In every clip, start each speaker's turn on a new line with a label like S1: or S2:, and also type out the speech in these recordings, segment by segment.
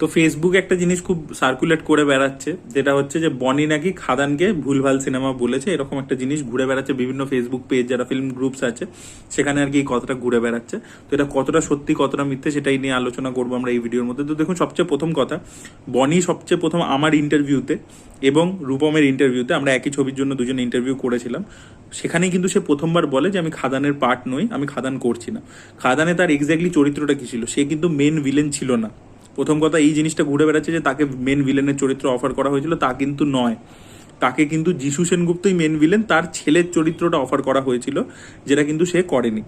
S1: তো ফেসবুক একটা জিনিস খুব সার্কুলেট করে বেড়াচ্ছে, যেটা হচ্ছে যে বনি নাকি খাদানকে ভুলভাল সিনেমা বলেছে, এরকম একটা জিনিস ঘুরে বেড়াচ্ছে বিভিন্ন ফেসবুক পেজ যারা ফিল্ম গ্রুপস আছে, সেখানে আর কি এই কথাটা ঘুরে বেড়াচ্ছে। তো এটা কতটা সত্যি, কতটা মিথ্যে সেটাই নিয়ে আলোচনা করব আমরা এই ভিডিওর মধ্যে। তো দেখুন, সবচেয়ে প্রথম কথা, বনি সবচেয়ে প্রথম আমার ইন্টারভিউতে এবং রূপমের ইন্টারভিউতে আমরা একই ছবির জন্য দুজনে ইন্টারভিউ করেছিলাম, সেখানেই কিন্তু সে প্রথমবার বলে যে আমি খাদানের পার্ট নই, আমি খাদান করছি না। খাদানে তার এক্স্যাক্টলি চরিত্রটা কি ছিল? সে কিন্তু মেন ভিলেন ছিল না। প্রথম কথা এই জিনিসটা ঘুরে বেড়াচ্ছে যে তাকে মেন ভিলেনের চরিত্র অফার করা হয়েছিল, তা কিন্তু নয়। তাকে কিন্তু যিশু সেনগুপ্তই মেন ভিলেন তার ছেলের চরিত্রটা অফার করা হয়েছিল, যেটা কিন্তু সে করেনি।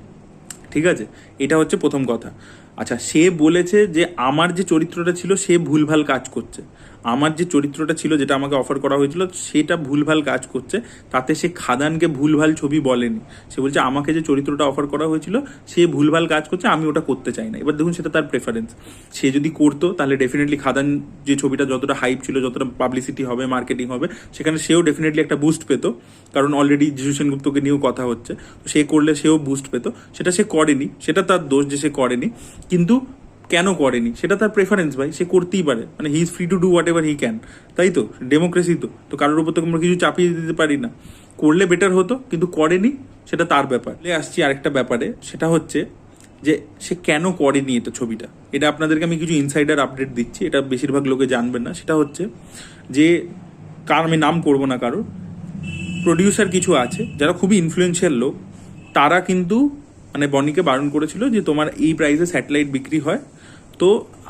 S1: ঠিক আছে? এটা হচ্ছে প্রথম কথা। আচ্ছা সে বলেছে যে আমার যে চরিত্রটা ছিল, সে ভুলভাল কাজ করছে। আমার যে চরিত্রটা ছিল, যেটা আমাকে অফার করা হয়েছিল, সেটা ভুলভাল কাজ করছে। তাতে সে খাদানকে ভুলভাল ছবি বলেনি। সে বলছে, আমাকে যে চরিত্রটা অফার করা হয়েছিল, সে ভুলভাল কাজ করছে, আমি ওটা করতে চাই না। এবার দেখুন, সেটা তার প্রেফারেন্স সে যদি করতো, তাহলে ডেফিনেটলি খাদান যে ছবিটা যতটা হাইপ ছিল, যতটা পাবলিসিটি হবে মার্কেটিং হবে, সেখানে সেও ডেফিনেটলি একটা বুস্ট পেতো। কারণ অলরেডি যিশু সেনগুপ্তকে নিয়েও কথা হচ্ছে। সে করলে সেও বুস্ট পেত। সেটা সে করেনি। সেটা তার দোষ যে সে করেনি। কিন্তু কেন করেনি? সেটা তার প্রেফারেন্স ভাই, সে করতেই পারে। মানে he is free to do whatever he can তাই তো? ডেমোক্রেসি তো। তো কারোর উপর তো আমরা কিছু চাপিয়ে দিতে পারি না। করলে বেটার হতো, কিন্তু করেনি, সেটা তার ব্যাপার। এ আসছি আরেকটা ব্যাপারে। সেটা হচ্ছে যে সে কেন করেনি এটা ছবিটা? এটা আপনাদেরকে আমি কিছু ইনসাইডার আপডেট দিচ্ছি। এটা বেশিরভাগ লোকে জানবেন না। সেটা হচ্ছে যে কার আমি নাম করব না কারোর? প্রডিউসার কিছু আছে, যারা খুবই ইনফ্লুয়েন্সিয়াল লোক। তারা কিন্তু মানে বনিকে বারণ করেছিল যে তোমার এই প্রাইসে স্যাটেলাইট বিক্রি হয়। তো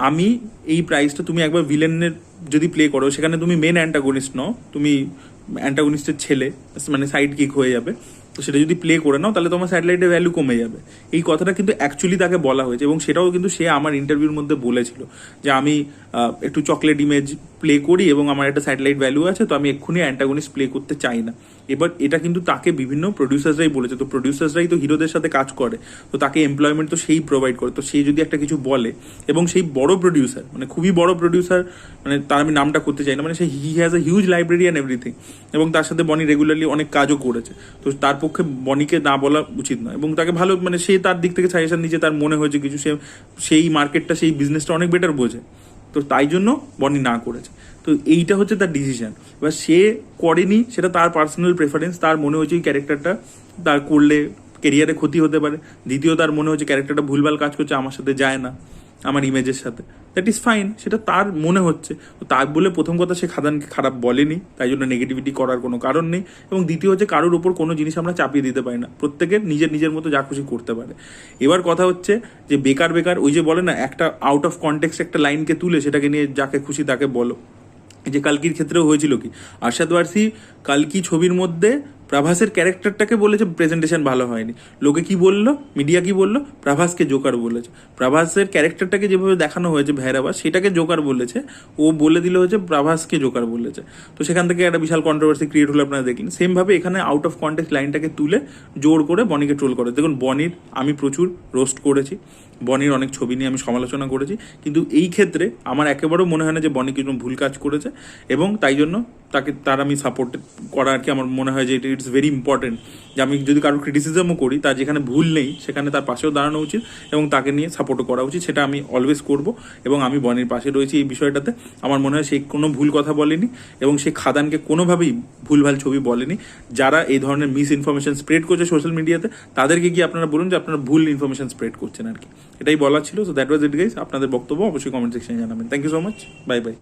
S1: আমি এই প্রাইসটা তুমি একবার ভিলেনের যদি প্লে করো, সেখানে তুমি মেন অ্যান্টাগনিস্ট নও, তুমি অ্যান্টাগনিস্টের ছেলে মানে সাইড কিক হয়ে যাবে। তো সেটা যদি প্লে করে নাও, তাহলে তোমার স্যাটেলাইটের ভ্যালু কমে যাবে। এই কথাটা কিন্তু অ্যাকচুয়ালি তাকে বলা হয়েছে এবং সেটাও কিন্তু সে আমার ইন্টারভিউর মধ্যে বলেছিল যে আমি একটু চকলেট ইমেজ প্লে করি এবং আমার একটা স্যাটেলাইট ভ্যালু আছে, তো আমি এক্ষুনি অ্যান্টাগনিস্ট প্লে করতে চাই না। এবার এটা কিন্তু তাকে বিভিন্ন প্রডিউসার্সরাই বলেছে, তো প্রডিউসার্সরাই তো হিরোদের সাথে কাজ করে, তো তাকে এমপ্লয়মেন্ট তো সেই প্রোভাইড করে, তো সেই যদি একটা কিছু বলে, এবং সেই বড় প্রডিউসার মানে খুবই বড় প্রডিউসার মানে তার আমি নামটা করতে চাই না মানে সে he has a huge library and everything এবং তার সাথে বনি রেগুলারলি অনেক কাজও করেছে, তো তার পক্ষে বনিকে না বলা উচিত নয়, এবং তাকে ভালো মানে সে তার দিক থেকে সাজেশন নিচে তার মনে হয়েছে কিছু, সে, সেই মার্কেটটা সেই বিজনেসটা অনেক বেটার বোঝে। তো তাই জন্য বনি না করেছে। তো এইটা হচ্ছে তার ডিসিশন এবার সে করেনি, সেটা তার পার্সোনাল প্রেফারেন্স তার মনে হয়েছে ওই ক্যারেক্টারটা তার করলে কেরিয়ারে ক্ষতি হতে পারে। দ্বিতীয়, তার মনে হচ্ছে ক্যারেক্টারটা ভুলভাল কাজ করছে, আমার সাথে যায় না। আমার ইমেজের সাথে। দ্যাট ইজ ফাইন সেটা তার মনে হচ্ছে। তো তার বলে প্রথম কথা সে খাদানকে খারাপ বলেনি, তাই জন্য নেগেটিভিটি করার কোনো কারণ নেই। এবং দ্বিতীয় হচ্ছে কারোর উপর কোনো জিনিস আমরা চাপিয়ে দিতে পারি না। প্রত্যেকের নিজের নিজের মতো যা খুশি করতে পারে। এবার কথা হচ্ছে যে বেকার বেকার ওই যে বলে না, একটা আউট অফ কনটেক্সট একটা লাইনকে তুলে সেটাকে নিয়ে যাকে খুশি তাকে বলো। যে কালকির ক্ষেত্রেও হয়েছিল কি? আরশাদ কালকি ছবির মধ্যে প্রভাসের ক্যারেক্টারটাকে বলেছে প্রেজেন্টেশন ভালো হয়নি। লোকে কি বলল? মিডিয়া কি বলল? প্রাভাসকে জোকার বলেছে। প্রভাসের ক্যারেক্টারটাকে যেভাবে দেখানো হয়েছে ভৈরবা সেটাকে জোকার বলেছে। ও বলে দিল হচ্ছে প্রভাসকে জোকার বলেছে। তো সেখান থেকে একটা বিশাল কন্ট্রোভার্সি ক্রিয়েট হলো আপনারা দেখলেন। সেমভাবে এখানে আউট অফ কন্টেক্ট লাইনটাকে তুলে জোর করে বনিকে ট্রোল করে। দেখুন বনির আমি প্রচুর রোস্ট করেছি। বনির অনেক ছবি নিয়ে আমি সমালোচনা করেছি। কিন্তু এই ক্ষেত্রে আমার একেবারেও মনে হয় না যে বনি কিছু ভুল কাজ করেছে এবং তাই জন্য তাকে, তার আমি সাপোর্ট করা আর কি আমার মনে হয় যে এটা ইটস ভেরি ইম্পর্টেন্ট যে আমি যদি কারোর ক্রিটিসিজমও করি, তার যেখানে ভুল নেই সেখানে তার পাশেও দাঁড়ানো উচিত এবং তাকে নিয়ে সাপোর্টও করা উচিত, সেটা আমি অলওয়েজ করব এবং আমি বনির পাশে রয়েছি এই বিষয়টাতে। আমার মনে হয় সে কোনো ভুল কথা বলেনি এবং সে খাদানকে কোনোভাবেই ভুলভাল ছবি বলেনি। যারা এই ধরনের মিস ইনফরমেশন স্প্রেড করছে সোশ্যাল মিডিয়াতে তাদেরকে গিয়ে আপনারা বলুন যে আপনারা ভুল ইনফরমেশন স্প্রেড করছেন আর কি। এটাই বলা ছিল। So that was it guys আপনাদের বক্তব্য অবশ্যই কমেন্ট সেকশনে জানাবেন। Thank you so much bye bye